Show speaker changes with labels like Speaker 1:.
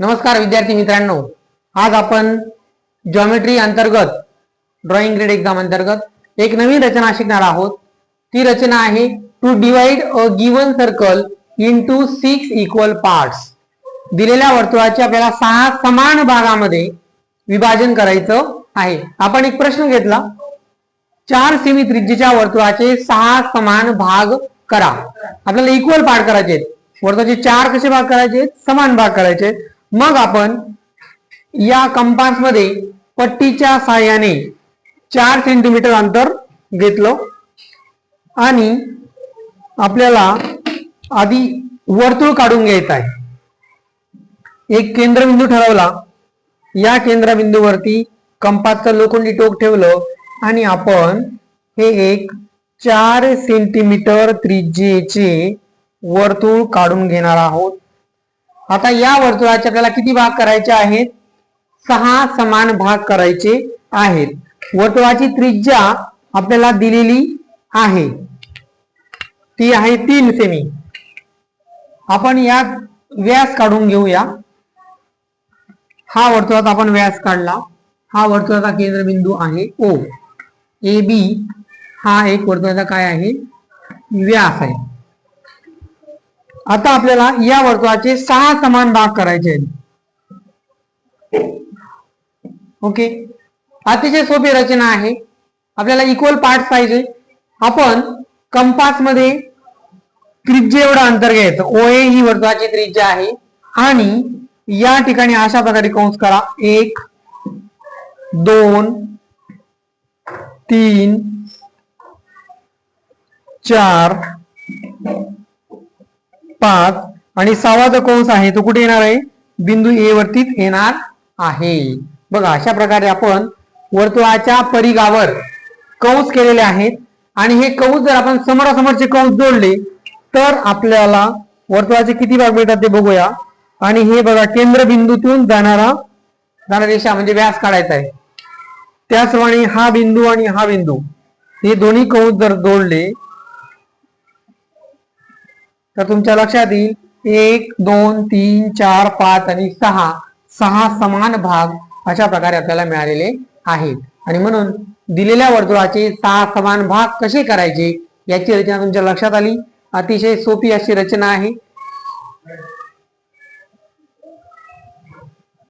Speaker 1: नमस्कार विद्यार्थी मित्रांनो. आज आपण जॉमेट्री अंतर्गत ड्रॉइंग ग्रेड एक्झाम अंतर्गत एक नवीन रचना शिकणार आहोत. ती रचना आहे to divide a given circle into six equal parts दिलेल्या वर्तुळाचे आपल्याला सहा समान भागामध्ये विभाजन करायचं आहे. आपण एक प्रश्न घेतला. चार सेमी त्रिज्येच्या वर्तुळाचे सहा समान भाग करा. आपल्याला इक्वल पार्ट करायचे आहेत. वर्तुळाचे चार कसे भाग करायचे समान भाग करायचे आहेत. मग आपण या कंपासमध्ये पट्टीच्या साहाय्याने चार सेंटीमीटर अंतर घेतलं आणि आपल्याला आधी वर्तुळ काढून घ्यायचं आहे. एक केंद्रबिंदू ठरवला. या केंद्रबिंदूवरती कंपासचं लोखंडी टोक ठेवलं आणि आपण हे एक चार सेंटीमीटर त्रिज्येचे वर्तुळ काढून घेणार आहोत. आता या वर्तुळाचे आपल्याला किती भाग करायचे आहेत? सहा समान भाग करायचे आहेत. वर्तुळाची त्रिज्या आपल्याला दिलेली आहे. ती आहे तीन सेमी आपण यात व्यास काढून घेऊया. हा वर्तुळात आपण व्यास काढला. हा वर्तुळाचा केंद्रबिंदू आहे ओ ए बी हा एक वर्तुळाचा काय आहे? व्यास आहे. आता आपल्याला या वर्तुळाचे सहा समान भाग करायचे आहेत. ओके? अतिशय सोपी रचना आहे. आपल्याला इक्वल पार्ट पाहिजे. आपण कंपासमध्ये त्रिज्या एवढं अंतर घ्यायचं. ओ ए ही वर्तुळाची त्रिज्या आहे. आणि या ठिकाणी अशा प्रकारे कंस करा. एक दोन तीन चार पाच आणि सहावा जो कंस आहे तो कुठे येणार आहे? बिंदू ए वरतीच येणार आहे. बघा अशा प्रकारे आपण वर्तुळाच्या परिघावर कंस केलेले आहेत. आणि हे कंस जर आपण समोरासमोरचे कंस जोडले तर आपल्याला वर्तुळाचे किती भाग मिळतात ते बघूया. आणि हे बघा केंद्रबिंदूतून जाणारा जाणारी रेषा म्हणजे व्यास काढायचा आहे. त्याचप्रमाणे हा बिंदू आणि हा बिंदू. हे दोन्ही कंस जर जोडले तर तुमच्या लक्षात येईल एक दोन तीन चार पाच आणि सहा सहा समान भाग अशा प्रकारे आपल्याला मिळालेले आहेत. आणि म्हणून दिलेल्या वर्तुळाचे सहा समान भाग कसे करायचे याची रचना तुमच्या लक्षात आली. अतिशय सोपी अशी रचना आहे.